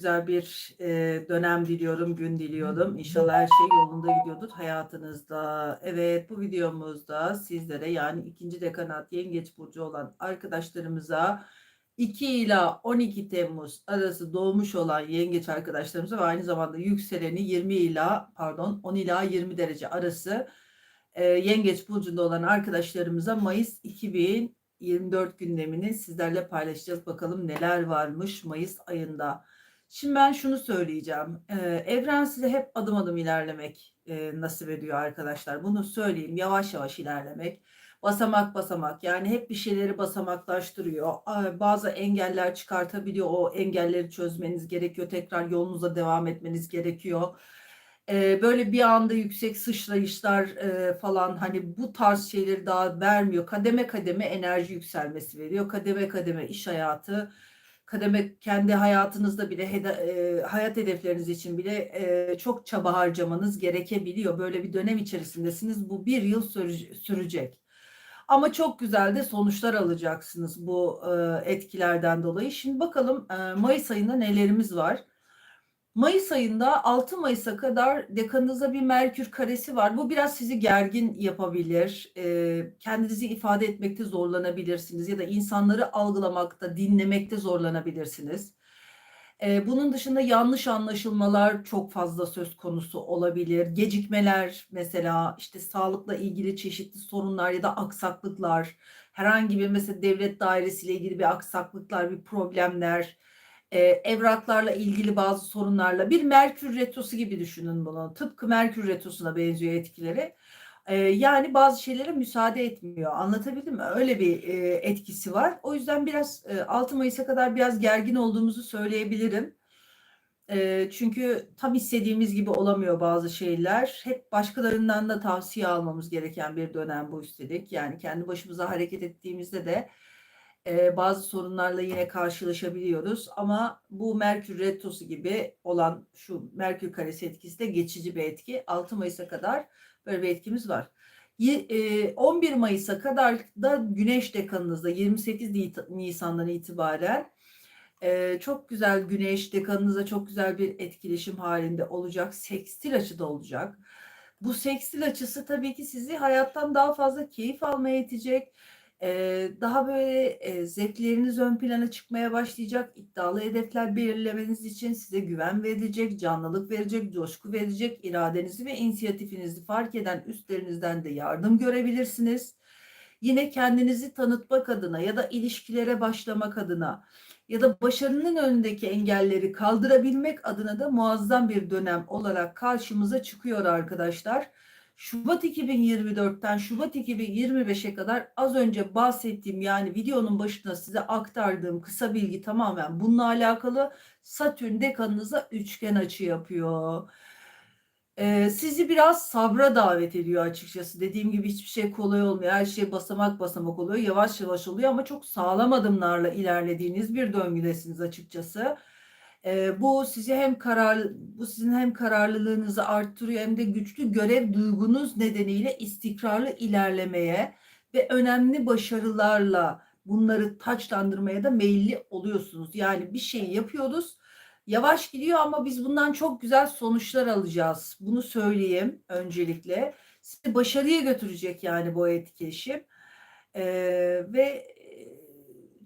güzel bir e, dönem diliyorum, gün diliyorum. İnşallah her şey yolunda gidiyordur hayatınızda. Evet bu videomuzda sizlere yani ikinci dekanat yengeç burcu olan arkadaşlarımıza 2 ila 12 Temmuz arası doğmuş olan yengeç arkadaşlarımıza ve aynı zamanda yükseleni 20 ila pardon 10 ila 20 derece arası e, yengeç burcunda olan arkadaşlarımıza Mayıs 2024 gündemini sizlerle paylaşacağız. Bakalım neler varmış Mayıs ayında. Şimdi ben şunu söyleyeceğim. Ee, evren size hep adım adım ilerlemek e, nasip ediyor arkadaşlar. Bunu söyleyeyim. Yavaş yavaş ilerlemek. Basamak basamak. Yani hep bir şeyleri basamaklaştırıyor. Bazı engeller çıkartabiliyor. O engelleri çözmeniz gerekiyor. Tekrar yolunuza devam etmeniz gerekiyor. Ee, böyle bir anda yüksek sıçrayışlar e, falan hani bu tarz şeyleri daha vermiyor. Kademe kademe enerji yükselmesi veriyor. Kademe kademe iş hayatı kademe kendi hayatınızda bile hede, e, hayat hedefleriniz için bile e, çok çaba harcamanız gerekebiliyor. Böyle bir dönem içerisindesiniz. Bu bir yıl sürece- sürecek. Ama çok güzel de sonuçlar alacaksınız bu e, etkilerden dolayı. Şimdi bakalım e, Mayıs ayında nelerimiz var. Mayıs ayında 6 Mayıs'a kadar dekanınızda bir Merkür karesi var. Bu biraz sizi gergin yapabilir. Ee, kendinizi ifade etmekte zorlanabilirsiniz ya da insanları algılamakta, dinlemekte zorlanabilirsiniz. Ee, bunun dışında yanlış anlaşılmalar çok fazla söz konusu olabilir. Gecikmeler mesela işte sağlıkla ilgili çeşitli sorunlar ya da aksaklıklar, herhangi bir mesela devlet dairesiyle ilgili bir aksaklıklar, bir problemler e, evraklarla ilgili bazı sorunlarla bir Merkür retrosu gibi düşünün bunu. Tıpkı Merkür retrosuna benziyor etkileri. E, yani bazı şeylere müsaade etmiyor. Anlatabildim mi? Öyle bir e, etkisi var. O yüzden biraz e, 6 Mayıs'a kadar biraz gergin olduğumuzu söyleyebilirim. E, çünkü tam istediğimiz gibi olamıyor bazı şeyler. Hep başkalarından da tavsiye almamız gereken bir dönem bu üstelik. Yani kendi başımıza hareket ettiğimizde de bazı sorunlarla yine karşılaşabiliyoruz ama bu Merkür Retrosu gibi olan şu Merkür karesi etkisi de geçici bir etki. 6 Mayıs'a kadar böyle bir etkimiz var. Ye- e, 11 Mayıs'a kadar da Güneş dekanınızda 28 Ni- Nisan'dan itibaren çok güzel Güneş dekanınıza çok güzel bir etkileşim halinde olacak. Sekstil açıda olacak. Bu sekstil açısı tabii ki sizi hayattan daha fazla keyif almaya itecek Eee, daha böyle, eee, zevkleriniz ön plana çıkmaya başlayacak. İddialı hedefler belirlemeniz için size güven verecek, canlılık verecek, coşku verecek, iradenizi ve inisiyatifinizi fark eden üstlerinizden de yardım görebilirsiniz. Yine kendinizi tanıtmak adına ya da ilişkilere başlamak adına ya da başarının önündeki engelleri kaldırabilmek adına da muazzam bir dönem olarak karşımıza çıkıyor arkadaşlar. Şubat 2024'ten Şubat 2025'e kadar az önce bahsettiğim yani videonun başında size aktardığım kısa bilgi tamamen bununla alakalı. Satürn dekanınıza üçgen açı yapıyor. Ee, sizi biraz sabra davet ediyor açıkçası. Dediğim gibi hiçbir şey kolay olmuyor. Her şey basamak basamak oluyor. Yavaş yavaş oluyor ama çok sağlam adımlarla ilerlediğiniz bir döngüdesiniz açıkçası. Eee, bu sizi hem karar bu sizin hem kararlılığınızı arttırıyor hem de güçlü görev duygunuz nedeniyle istikrarlı ilerlemeye ve önemli başarılarla bunları taçlandırmaya da meyilli oluyorsunuz. Yani bir şey yapıyoruz, yavaş gidiyor ama biz bundan çok güzel sonuçlar alacağız. Bunu söyleyeyim öncelikle. Sizi başarıya götürecek yani bu etkileşim. Eee, ve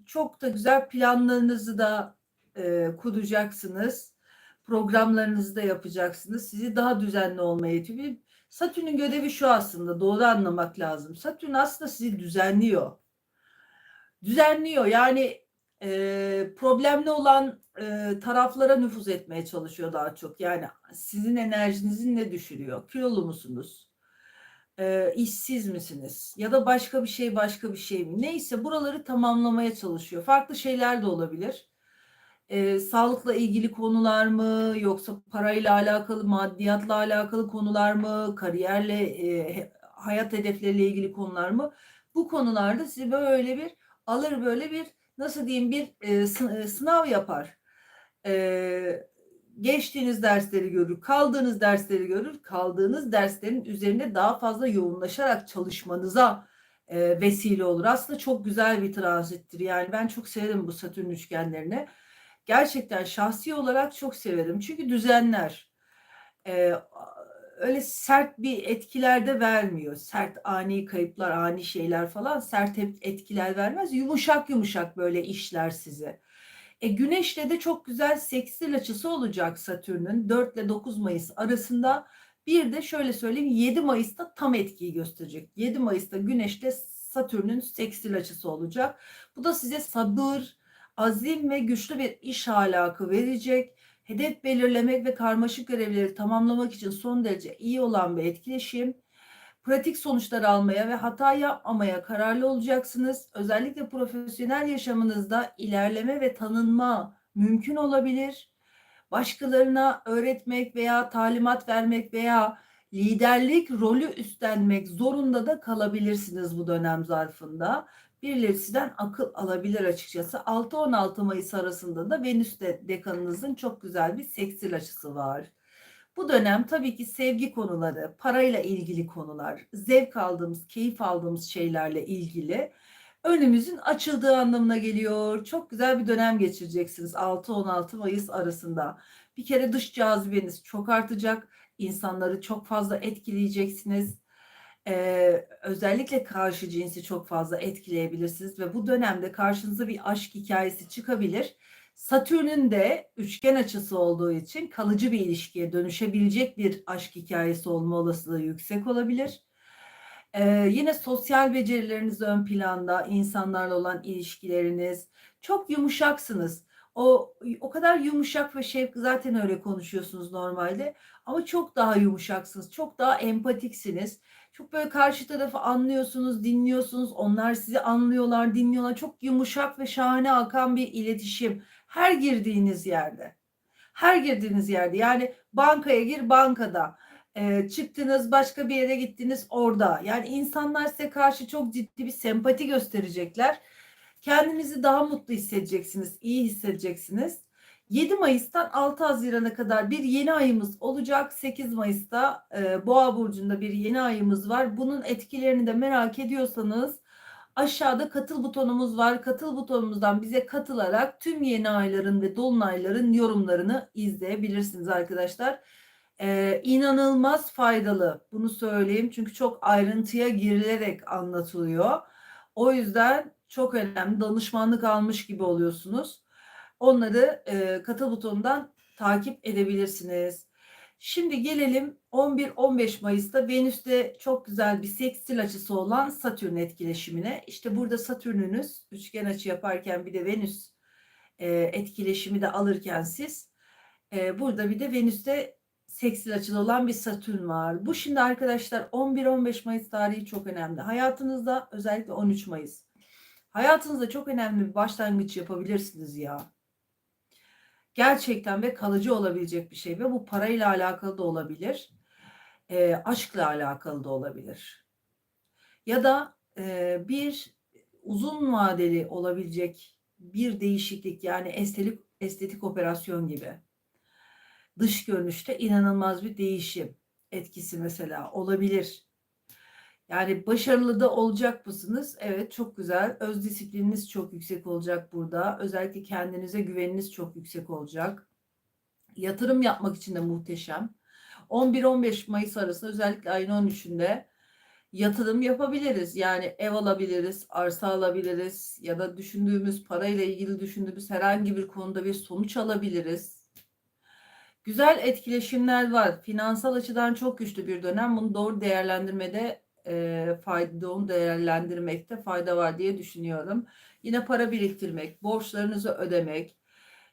çok da güzel planlarınızı da e, kuracaksınız. Programlarınızı da yapacaksınız. Sizi daha düzenli olmaya itiyor. Satürn'ün görevi şu aslında doğru anlamak lazım. Satürn aslında sizi düzenliyor. Düzenliyor yani e, problemli olan e, taraflara nüfuz etmeye çalışıyor daha çok. Yani sizin enerjinizi ne düşürüyor? Kilolu musunuz? E, işsiz misiniz? Ya da başka bir şey başka bir şey mi? Neyse buraları tamamlamaya çalışıyor. Farklı şeyler de olabilir. Eee, sağlıkla ilgili konular mı yoksa parayla alakalı, maddiyatla alakalı konular mı, kariyerle, he hayat hedefleriyle ilgili konular mı? Bu konularda sizi böyle bir alır böyle bir nasıl diyeyim bir, eee, sınav yapar. Eee, geçtiğiniz dersleri görür, kaldığınız dersleri görür, kaldığınız derslerin üzerinde daha fazla yoğunlaşarak çalışmanıza, eee, vesile olur. Aslında çok güzel bir transittir. Yani ben çok severim bu Satürn üçgenlerini. Gerçekten şahsi olarak çok severim. Çünkü düzenler. Ee, öyle sert bir etkiler de vermiyor. Sert ani kayıplar, ani şeyler falan sert etkiler vermez. Yumuşak yumuşak böyle işler size. E, Güneş'le de çok güzel sekstil açısı olacak Satürn'ün 4 ile 9 Mayıs arasında. Bir de şöyle söyleyeyim 7 Mayıs'ta tam etkiyi gösterecek. 7 Mayıs'ta Güneş'le Satürn'ün sekstil açısı olacak. Bu da size sabır, azim ve güçlü bir iş alakı verecek. Hedef belirlemek ve karmaşık görevleri tamamlamak için son derece iyi olan bir etkileşim. Pratik sonuçlar almaya ve hata yapmamaya kararlı olacaksınız. Özellikle profesyonel yaşamınızda ilerleme ve tanınma mümkün olabilir. Başkalarına öğretmek veya talimat vermek veya liderlik rolü üstlenmek zorunda da kalabilirsiniz bu dönem zarfında. Birileri sizden akıl alabilir açıkçası. 6-16 Mayıs arasında da Venüs'te dekanınızın çok güzel bir seksil açısı var. Bu dönem tabii ki sevgi konuları, parayla ilgili konular, zevk aldığımız, keyif aldığımız şeylerle ilgili önümüzün açıldığı anlamına geliyor. Çok güzel bir dönem geçireceksiniz 6-16 Mayıs arasında. Bir kere dış cazibeniz çok artacak. İnsanları çok fazla etkileyeceksiniz. Ee, özellikle karşı cinsi çok fazla etkileyebilirsiniz ve bu dönemde karşınıza bir aşk hikayesi çıkabilir. Satürn'ün de üçgen açısı olduğu için kalıcı bir ilişkiye dönüşebilecek bir aşk hikayesi olma olasılığı yüksek olabilir. Ee, yine sosyal becerileriniz ön planda, insanlarla olan ilişkileriniz çok yumuşaksınız. O o kadar yumuşak ve şevk zaten öyle konuşuyorsunuz normalde ama çok daha yumuşaksınız, çok daha empatiksiniz. Çok böyle karşı tarafı anlıyorsunuz, dinliyorsunuz. Onlar sizi anlıyorlar, dinliyorlar. Çok yumuşak ve şahane akan bir iletişim her girdiğiniz yerde. Her girdiğiniz yerde. Yani bankaya gir bankada. E, çıktınız başka bir yere gittiniz orada. Yani insanlar size karşı çok ciddi bir sempati gösterecekler. Kendinizi daha mutlu hissedeceksiniz, iyi hissedeceksiniz. 7 Mayıs'tan 6 Haziran'a kadar bir yeni ayımız olacak. 8 Mayıs'ta e, Boğa burcunda bir yeni ayımız var. Bunun etkilerini de merak ediyorsanız aşağıda katıl butonumuz var. Katıl butonumuzdan bize katılarak tüm yeni ayların ve dolunayların yorumlarını izleyebilirsiniz arkadaşlar. Ee, inanılmaz faydalı. Bunu söyleyeyim çünkü çok ayrıntıya girilerek anlatılıyor. O yüzden çok önemli. Danışmanlık almış gibi oluyorsunuz. Onları e, katıl butonundan takip edebilirsiniz. Şimdi gelelim 11-15 Mayıs'ta Venüs'te çok güzel bir sekstil açısı olan Satürn etkileşimine. İşte burada Satürn'ünüz üçgen açı yaparken bir de Venüs e, etkileşimi de alırken siz e, burada bir de Venüs'te seksil açılı olan bir Satürn var. Bu şimdi arkadaşlar 11-15 Mayıs tarihi çok önemli. Hayatınızda özellikle 13 Mayıs. Hayatınızda çok önemli bir başlangıç yapabilirsiniz ya gerçekten ve kalıcı olabilecek bir şey ve bu parayla alakalı da olabilir. E, aşkla alakalı da olabilir. Ya da e, bir uzun vadeli olabilecek bir değişiklik yani estetik estetik operasyon gibi. Dış görünüşte inanılmaz bir değişim etkisi mesela olabilir. Yani başarılı da olacak mısınız? Evet çok güzel. Öz disiplininiz çok yüksek olacak burada. Özellikle kendinize güveniniz çok yüksek olacak. Yatırım yapmak için de muhteşem. 11-15 Mayıs arasında özellikle ayın 13'ünde yatırım yapabiliriz. Yani ev alabiliriz, arsa alabiliriz ya da düşündüğümüz parayla ilgili düşündüğümüz herhangi bir konuda bir sonuç alabiliriz. Güzel etkileşimler var. Finansal açıdan çok güçlü bir dönem. Bunu doğru değerlendirmede e, fayda, onu değerlendirmekte fayda var diye düşünüyorum. Yine para biriktirmek, borçlarınızı ödemek,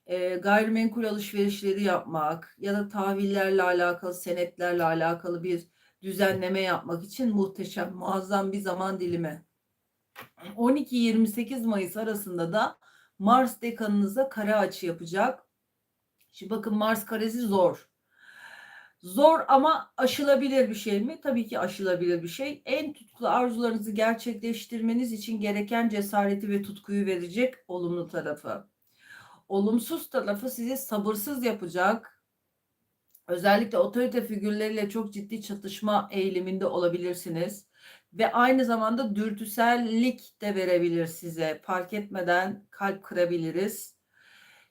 e, gayrimenkul alışverişleri yapmak ya da tahvillerle alakalı, senetlerle alakalı bir düzenleme yapmak için muhteşem, muazzam bir zaman dilimi. 12-28 Mayıs arasında da Mars dekanınıza kare açı yapacak. Şimdi bakın Mars karesi zor. Zor ama aşılabilir bir şey mi? Tabii ki aşılabilir bir şey. En tutkulu arzularınızı gerçekleştirmeniz için gereken cesareti ve tutkuyu verecek olumlu tarafı. Olumsuz tarafı sizi sabırsız yapacak. Özellikle otorite figürleriyle çok ciddi çatışma eğiliminde olabilirsiniz. Ve aynı zamanda dürtüsellik de verebilir size. Fark etmeden kalp kırabiliriz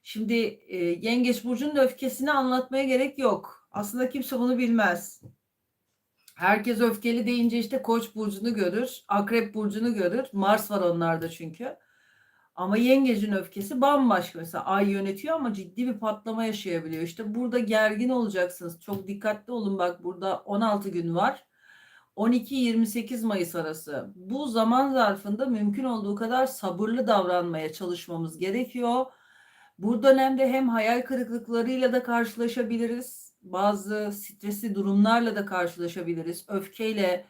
Şimdi e, Yengeç Burcu'nun öfkesini anlatmaya gerek yok. Aslında kimse bunu bilmez. Herkes öfkeli deyince işte Koç burcunu görür, Akrep burcunu görür. Mars var onlarda çünkü. Ama Yengecin öfkesi bambaşka. Mesela Ay yönetiyor ama ciddi bir patlama yaşayabiliyor. İşte burada gergin olacaksınız. Çok dikkatli olun bak burada 16 gün var. 12-28 Mayıs arası. Bu zaman zarfında mümkün olduğu kadar sabırlı davranmaya çalışmamız gerekiyor. Bu dönemde hem hayal kırıklıklarıyla da karşılaşabiliriz. Bazı stresli durumlarla da karşılaşabiliriz. Öfkeyle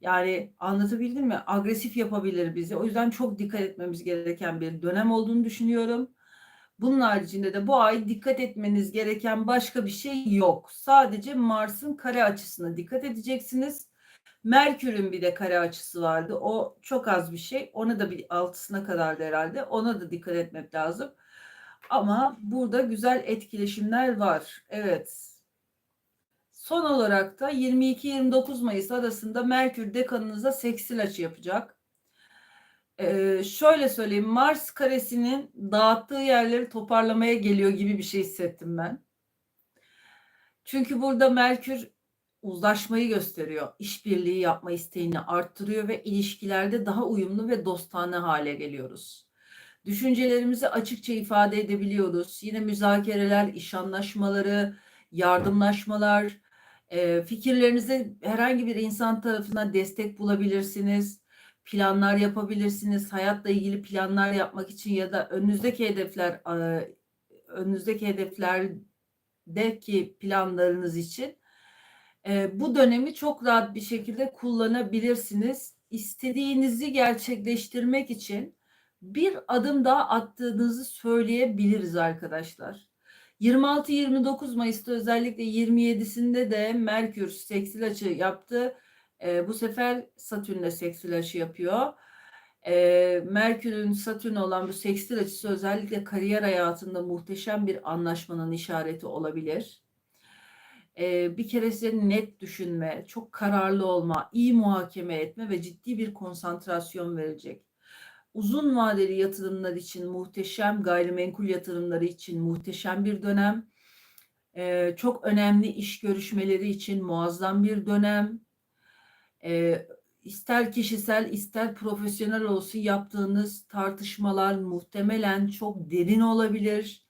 yani anlatabildim mi? Agresif yapabilir bizi. O yüzden çok dikkat etmemiz gereken bir dönem olduğunu düşünüyorum. Bunun haricinde de bu ay dikkat etmeniz gereken başka bir şey yok. Sadece Mars'ın kare açısına dikkat edeceksiniz. Merkür'ün bir de kare açısı vardı. O çok az bir şey. Ona da bir altısına kadar herhalde. Ona da dikkat etmek lazım. Ama burada güzel etkileşimler var. Evet. Son olarak da 22-29 Mayıs arasında Merkür dekanınıza seksil açı yapacak. Ee, şöyle söyleyeyim Mars karesinin dağıttığı yerleri toparlamaya geliyor gibi bir şey hissettim ben. Çünkü burada Merkür uzlaşmayı gösteriyor. İşbirliği yapma isteğini arttırıyor ve ilişkilerde daha uyumlu ve dostane hale geliyoruz. Düşüncelerimizi açıkça ifade edebiliyoruz. Yine müzakereler, iş anlaşmaları, yardımlaşmalar, e, fikirlerinize herhangi bir insan tarafından destek bulabilirsiniz. Planlar yapabilirsiniz. Hayatla ilgili planlar yapmak için ya da önünüzdeki hedefler e, önünüzdeki hedeflerdeki planlarınız için e, bu dönemi çok rahat bir şekilde kullanabilirsiniz. İstediğinizi gerçekleştirmek için bir adım daha attığınızı söyleyebiliriz arkadaşlar. 26-29 Mayıs'ta özellikle 27'sinde de Merkür seksil açı yaptı. E, bu sefer Satürn'le seksil açı yapıyor. E, Merkür'ün Satürn olan bu seksil açısı özellikle kariyer hayatında muhteşem bir anlaşmanın işareti olabilir. E, bir kere size net düşünme, çok kararlı olma, iyi muhakeme etme ve ciddi bir konsantrasyon verecek uzun vadeli yatırımlar için muhteşem, gayrimenkul yatırımları için muhteşem bir dönem. Ee, çok önemli iş görüşmeleri için muazzam bir dönem. Ee, ister kişisel ister profesyonel olsun yaptığınız tartışmalar muhtemelen çok derin olabilir.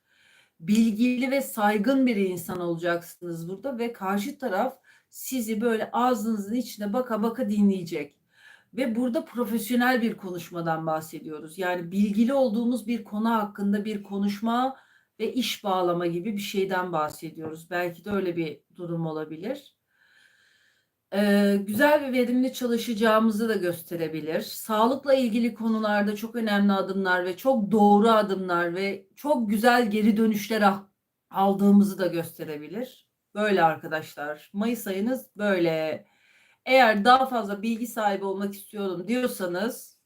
Bilgili ve saygın bir insan olacaksınız burada ve karşı taraf sizi böyle ağzınızın içine baka baka dinleyecek. Ve burada profesyonel bir konuşmadan bahsediyoruz. Yani bilgili olduğumuz bir konu hakkında bir konuşma ve iş bağlama gibi bir şeyden bahsediyoruz. Belki de öyle bir durum olabilir. Ee, güzel ve verimli çalışacağımızı da gösterebilir. Sağlıkla ilgili konularda çok önemli adımlar ve çok doğru adımlar ve çok güzel geri dönüşler aldığımızı da gösterebilir. Böyle arkadaşlar. Mayıs ayınız böyle. Eğer daha fazla bilgi sahibi olmak istiyorum diyorsanız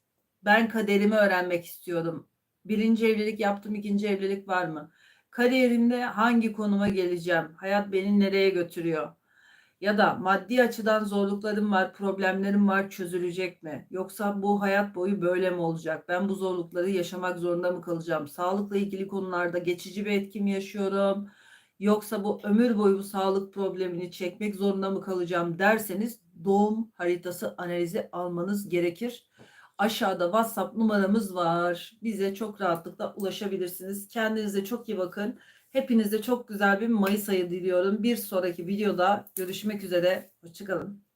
ben kaderimi öğrenmek istiyorum. Birinci evlilik yaptım, ikinci evlilik var mı? Kariyerimde hangi konuma geleceğim? Hayat beni nereye götürüyor? Ya da maddi açıdan zorluklarım var, problemlerim var, çözülecek mi? Yoksa bu hayat boyu böyle mi olacak? Ben bu zorlukları yaşamak zorunda mı kalacağım? Sağlıkla ilgili konularda geçici bir etkim yaşıyorum. Yoksa bu ömür boyu bu sağlık problemini çekmek zorunda mı kalacağım derseniz doğum haritası analizi almanız gerekir. Aşağıda WhatsApp numaramız var. Bize çok rahatlıkla ulaşabilirsiniz. Kendinize çok iyi bakın. Hepinize çok güzel bir Mayıs ayı diliyorum. Bir sonraki videoda görüşmek üzere. Hoşçakalın.